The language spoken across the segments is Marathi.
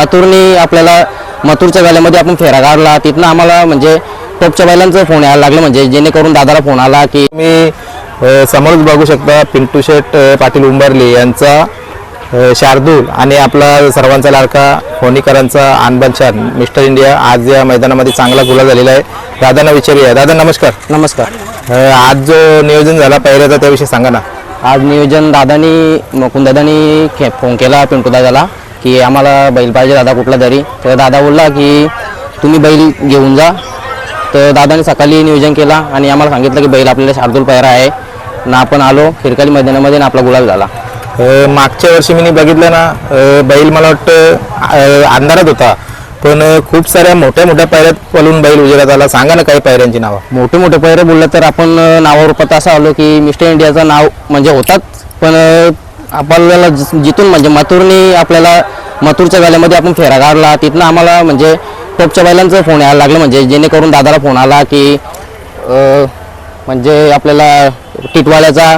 मथुरनी आपल्याला मथुरच्या गाल्यामध्ये आपण फेरा काढला तिथनं आम्हाला म्हणजे टोपच्या बैलांचा फोन यायला लागला. म्हणजे जेणेकरून दादाला फोन आला की अ, समोरच बघू शकता पिंटू शेठ अ, पाटील उंबरले यांचा शार्दूल आणि आपला सर्वांचा लाडका होनीकरांचा आनबन छान मिस्टर इंडिया आज या मैदानामध्ये चांगला गुला झालेला आहे. दादांना विचारूया. दादा नमस्कार. नमस्कार. आज जो नियोजन झाला पहिल्याचा त्याविषयी सांगा ना. आज नियोजन दादानी मुकुंद दादानी खे- फोन केला पिंटू दादाला. की आम्हाला बैल पाहिजे दादा कुठला तरी. तर दादा बोलला की तुम्ही बैल घेऊन जा. तर दादाने सकाळी नियोजन केला आणि आम्हाला सांगितलं की बैल आपल्याला शार्दूल पैरा आहे. ना आपण आलो खिरकाली मैदानामध्ये ना आपला गुलाल झाला. मागच्या वर्षी मी बघितलं ना बैल मला वाटतं अंधारात होता. पण खूप साऱ्या मोठ्या मोठ्या पायऱ्यात पळून बैल उजेडात आला. सांगा ना काही पायऱ्यांची नावं. मोठे मोठे पैरे बोलले तर आपण नावारूपात असं आलो की मिस्टर इंडियाचं नाव म्हणजे होताच पण आपल्याला जिथून म्हणजे मथुरनी आपल्याला मथुरच्या गाल्यामध्ये आपण फेरा काढला तिथनं आम्हाला म्हणजे टोपच्या बैलांचं फोन यायला लागला. म्हणजे जेणेकरून दादाला फोन आला की म्हणजे आपल्याला टिटवाल्याचा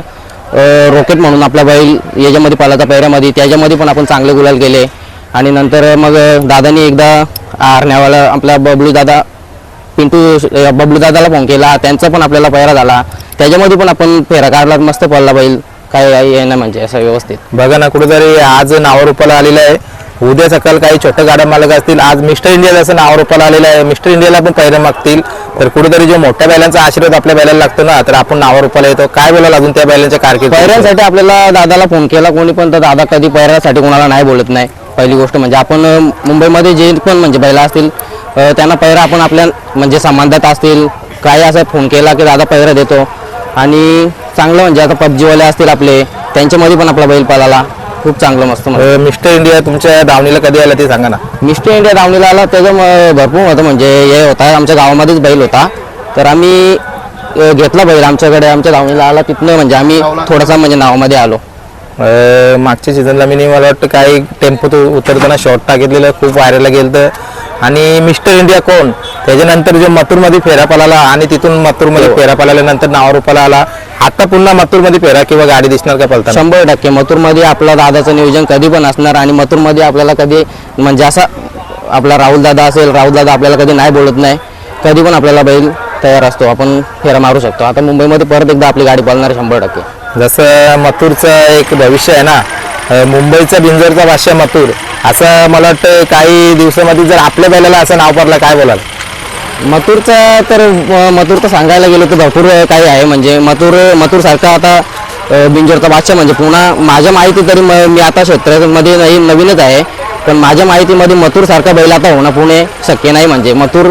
रॉकेट म्हणून आपला बैल याच्यामध्ये पालाचा पैऱ्यामध्ये त्याच्यामध्ये पण आपण चांगले गुलाल केले. आणि नंतर मग दादानी एकदा आरण्यावाला आपला बबलू दादा पिंटू बबलू दादाला फोन केला. त्यांचा पण आपल्याला पैरा झाला. त्याच्यामध्ये पण आपण फेरा काढला मस्त पडला बैल. काय आहे नाही म्हणजे असं व्यवस्थित. बघा ना कुठेतरी आज नावारूपाला आलेलं आहे. उद्या सकाळ काही छोट्या गाड्या मालक असतील. आज मिस्टर इंडिया जसं नावारूपाला आलेलं आहे. मिस्टर इंडियाला पण पैरे मागतील. तर कुठेतरी जो मोठ्या बॅलन्सचा आशीर्वाद आपल्या बैलाला लागतो ना तर आपण नावारूपाला येतो. काय बोलाल अजून त्या बॅलन्सच्या कारकीर्द पैऱ्यांसाठी आपल्याला दादाला फोन केला कोणी पण तर दादा कधी पैऱ्यासाठी कोणाला नाही बोलत नाही. पहिली गोष्ट म्हणजे आपण मुंबईमध्ये जे पण म्हणजे बैला असतील त्यांना पैरा आपण आपल्या म्हणजे संबंधात असतील. काही असं फोन केला की दादा पैरा देतो. आणि चांगलं म्हणजे आता पबजीवाले असतील आपले त्यांच्यामध्ये पण आपला बैल पळाला. खूप चांगलं मस्त मिस्टर इंडिया तुमच्या दावणीला कधी आला ते सांगा ना. मिस्टर इंडिया दावणीला आला त्याचं भरपूर होतं म्हणजे हे होता आमच्या गावामध्येच बैल होता. तर आम्ही घेतला बैल आमच्याकडे आमच्या दावणीला आला तिथनं म्हणजे आम्ही थोडासा म्हणजे नावामध्ये आलो. मागच्या सीझनला मी मला वाटतं काही टेम्पो उतरताना शॉर्ट टाकितलेलं खूप व्हायरला गेलं आणि मिस्टर इंडिया कोण? त्याच्यानंतर जो मथुरमध्ये फेरा पळाला आणि तिथून मथुरमध्ये फेरा पळाल्यानंतर नावारूपाला आला. आता पुन्हा मथुरमध्ये फेरा किंवा गाडी दिसणार का पळताना शंभर टक्के. मथुरमध्ये आपला दादाचं नियोजन कधी पण असणार आणि मथुरमध्ये आपल्याला कधी म्हणजे असा आपला राहुल दादा असेल राहुल दादा आपल्याला कधी नाही बोलत नाही. कधी पण आपल्याला बैल तयार असतो. आपण फेरा मारू शकतो. आता मुंबईमध्ये परत एकदा आपली गाडी पळणार शंभर टक्के. जसं मथुरचं एक भविष्य आहे ना मुंबईचा बिंजरचा भाषा मथुर. असं मला वाटतं काही दिवसामध्ये जर आपल्या बैलाला असं नाव पडलं काय बोलाल? मथुरचा तर मथुरचं मथुर तर सांगायला गेलो तर भरपूर काही आहे. म्हणजे मथुर मथुरसारखा आता बिंजोरचा बादशाह म्हणजे पुन्हा माझ्या माहिती तरी म- मी आता क्षेत्रामध्ये नाही नवीनच आहे. पण माझ्या माहितीमध्ये मथुरसारखा बैल आता होणं पुणे शक्य नाही. म्हणजे मथुर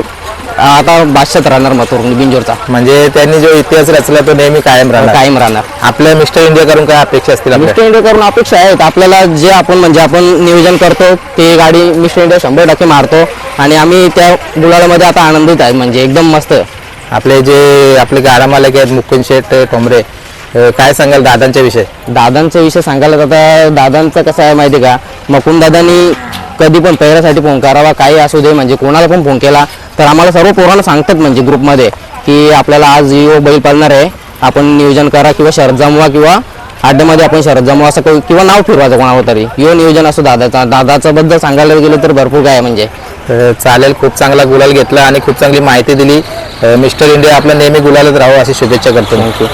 आता बादशात राहणार मथुर बिंजोरचा. म्हणजे त्यांनी जो इतिहास रचला तो नेहमी कायम राहणार. कायम राहणार. आपल्या मिस्टर इंडिया करून काय अपेक्षा असतील आपल्या? मिस्टर इंडिया करून अपेक्षा आहेत. आपल्याला जे आपण म्हणजे आपण नियोजन करतो ते गाडी मिस्टर इंडिया शंभर टक्के मारतो. आणि आम्ही त्या गुलालामध्ये आता आनंदित आहे. म्हणजे एकदम मस्त आपले जे आपले गाडा मालक आहेत मुकुंद शेठ ठोंबरे अं, काय सांगाल दादांच्या विषय? दादांचा विषय सांगायला आता दादांचं कसं आहे माहिती आहे का? मकुन दादांनी कधी पण पैरासाठी फोन करावा काही असू दे म्हणजे कोणाला पण फोन केला तर आम्हाला सर्व पोरांना सांगतात म्हणजे ग्रुपमध्ये की आपल्याला आज यो बैल पाळणार आहे. आपण नियोजन करा किंवा शरद जमवा किंवा अड्ड्यामध्ये आपण शरद जमवा असं काही किंवा नाव फिरवायचं कोणावर तरी. यो नियोजन असो दादाचा. दादाच्या बद्दल सांगायला गेलं तर भरपूर काय म्हणजे. चालेल. खूप चांगला गुलाल घेतला आणि खूप चांगली माहिती दिली. मिस्टर इंडिया आपला नेहमी गुलालच राहावं अशी शुभेच्छा करतो. थँक्यू